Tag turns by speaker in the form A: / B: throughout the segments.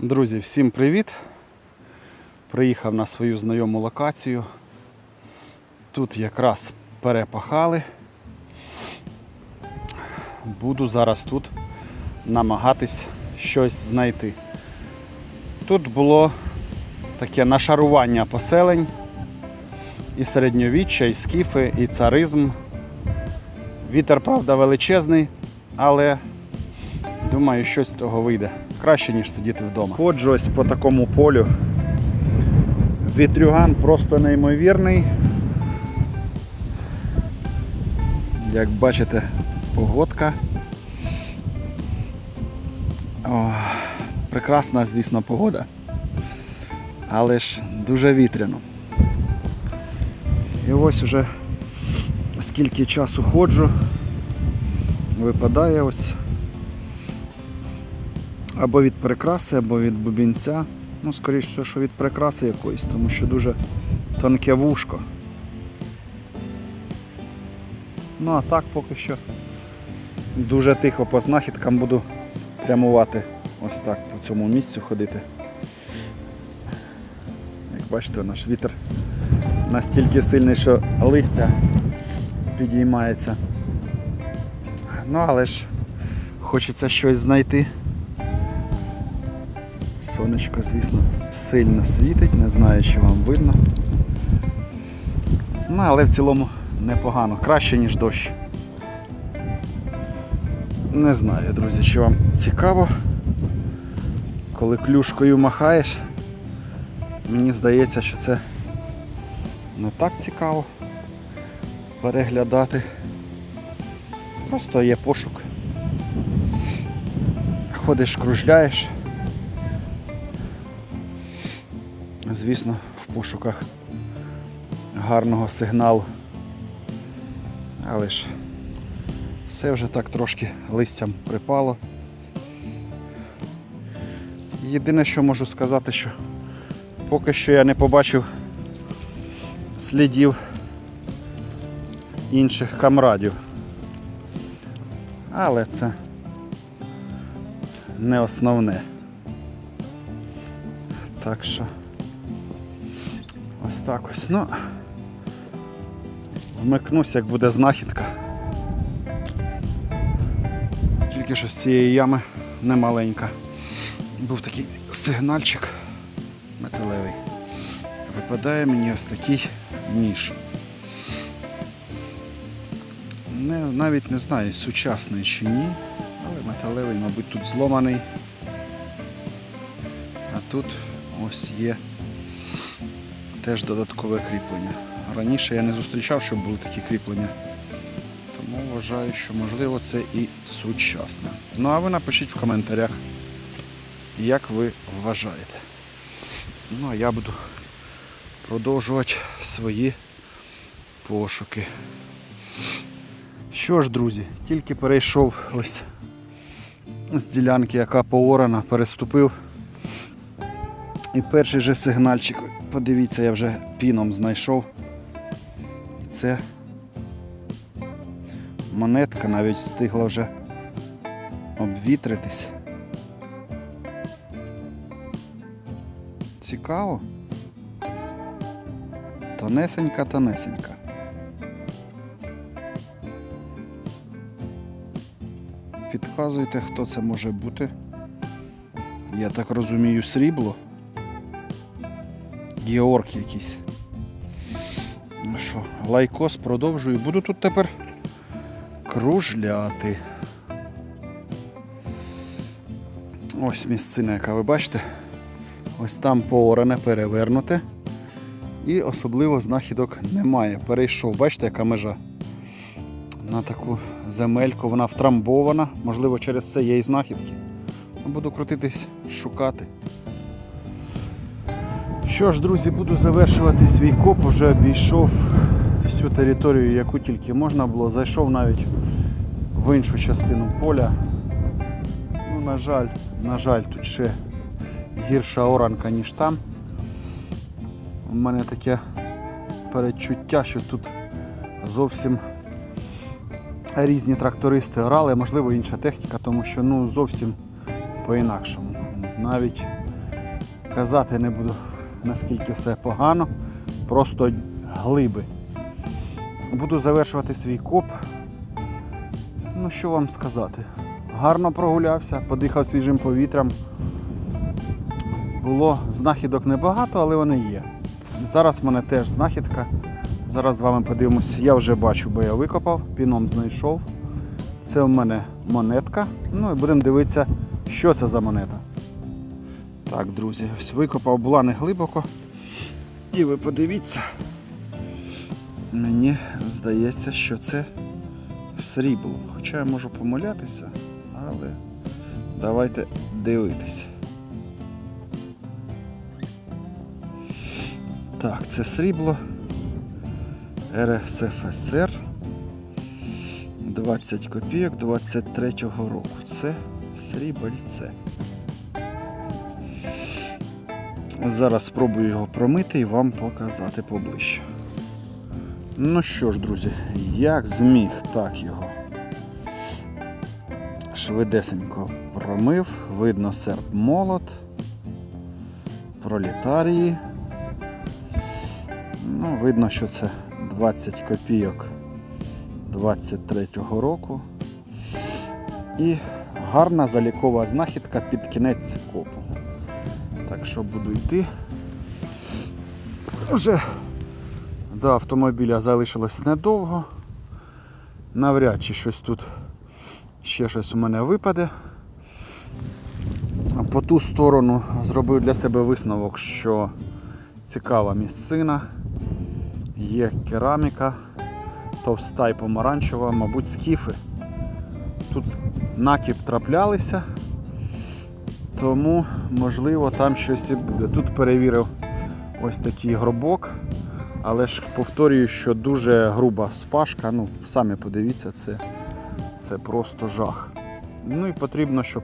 A: Друзі, всім привіт! Приїхав на свою знайому локацію. Тут якраз перепахали. Буду зараз тут намагатись щось знайти. Тут було таке нашарування поселень, і середньовіччя, і скіфи, і царизм. Вітер, правда, величезний, але Думаю, щось з того вийде. Краще, ніж сидіти вдома. Ходжу ось по такому полю. Вітрюган просто неймовірний. Як бачите, погодка. О, прекрасна, звісно, погода. Але ж дуже вітряно. І ось вже скільки часу ходжу, випадає ось або від прикраси, або від бубінця. Ну, скоріш все, що від прикраси якоїсь, тому що дуже тонке вушко. Ну а так поки що дуже тихо по знахідкам буду прямувати ось так по цьому місцю ходити. Як бачите, наш вітер настільки сильний, що листя підіймається. Ну, але ж хочеться щось знайти. Сонечко, звісно, сильно світить, не знаю, чи вам видно. Ну, але в цілому непогано, краще, ніж дощ. Не знаю, друзі, чи вам цікаво, коли клюшкою махаєш, мені здається, що це не так цікаво переглядати. Просто є пошук. Ходиш, кружляєш. Звісно, в пошуках гарного сигналу. Але ж все вже так трошки листям припало. Єдине, що можу сказати, що поки що я не побачив слідів інших камрадів. Але це не основне. Так що Ось так ось. Ну, вмикнусь, як буде знахідка. Тільки що з цієї ями немаленька. Був такий сигнальчик металевий. Випадає мені ось такий ніж. Не, навіть не знаю, сучасний чи ні, але металевий, мабуть, тут зломаний. А тут ось є теж додаткове кріплення. Раніше я не зустрічав, щоб були такі кріплення. Тому вважаю, що можливо це і сучасне. Ну а ви напишіть в коментарях, як ви вважаєте. Ну а я буду продовжувати свої пошуки. Що ж, друзі, тільки перейшов ось з ділянки, яка поорана, переступив. І перший же сигнальчик, подивіться, я вже піном знайшов. І це монетка навіть встигла вже обвітритись. Цікаво. Тонесенька, тонесенька. Підказуйте, хто це може бути. Я так розумію, срібло. Георг якийсь. Ну що, лайкос продовжую. Буду тут тепер кружляти. Ось місцина, яка ви бачите. Ось там пооране, перевернуте. І особливо знахідок немає. Перейшов, бачите, яка межа. На таку земельку, вона втрамбована. Можливо, через це є і знахідки. Буду крутитись, шукати. Що ж, друзі, буду завершувати свій коп, вже обійшов всю територію, яку тільки можна було. Зайшов навіть в іншу частину поля. Ну, на жаль, на жаль, тут ще гірша оранка, ніж там. У мене таке передчуття, що тут зовсім різні трактористи орали, можливо інша техніка, тому що ну зовсім по-інакшому. Навіть казати не буду, наскільки все погано. Просто глиби. Буду завершувати свій коп. Ну, що вам сказати? Гарно прогулявся, подихав свіжим повітрям. Було знахідок небагато, але вони є. Зараз в мене теж знахідка. Зараз з вами подивимося. Я вже бачу, бо я викопав, піном знайшов. Це в мене монетка. Ну і будемо дивитися, що це за монета. Так, друзі, ось викопав, була не глибоко. І ви подивіться. Мені здається, що це срібло. Хоча я можу помилятися, але давайте дивитися. Так, це срібло РСФСР 20 копійок 23-го року. Це срібельце. Зараз спробую його промити і вам показати поближче. Ну що ж, друзі, як зміг, так його. Швидесенько промив, видно серп молот, пролітарії. Ну, видно, що це 20 копійок 23-го року. І гарна залікова знахідка під кінець копу. Так що буду йти. Вже до автомобіля залишилось недовго. Навряд чи щось тут ще щось у мене випаде. По ту сторону зробив для себе висновок, що цікава місцина. Є кераміка, товста і помаранчева, мабуть, скіфи. Тут накіп траплялися, тому, можливо, там щось і буде. Тут перевірив ось такий гробок, але ж повторюю, що дуже груба спашка. Ну, самі подивіться, це, це просто жах. Ну і потрібно, щоб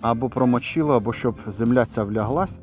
A: або промочило, або щоб земля ця вляглась.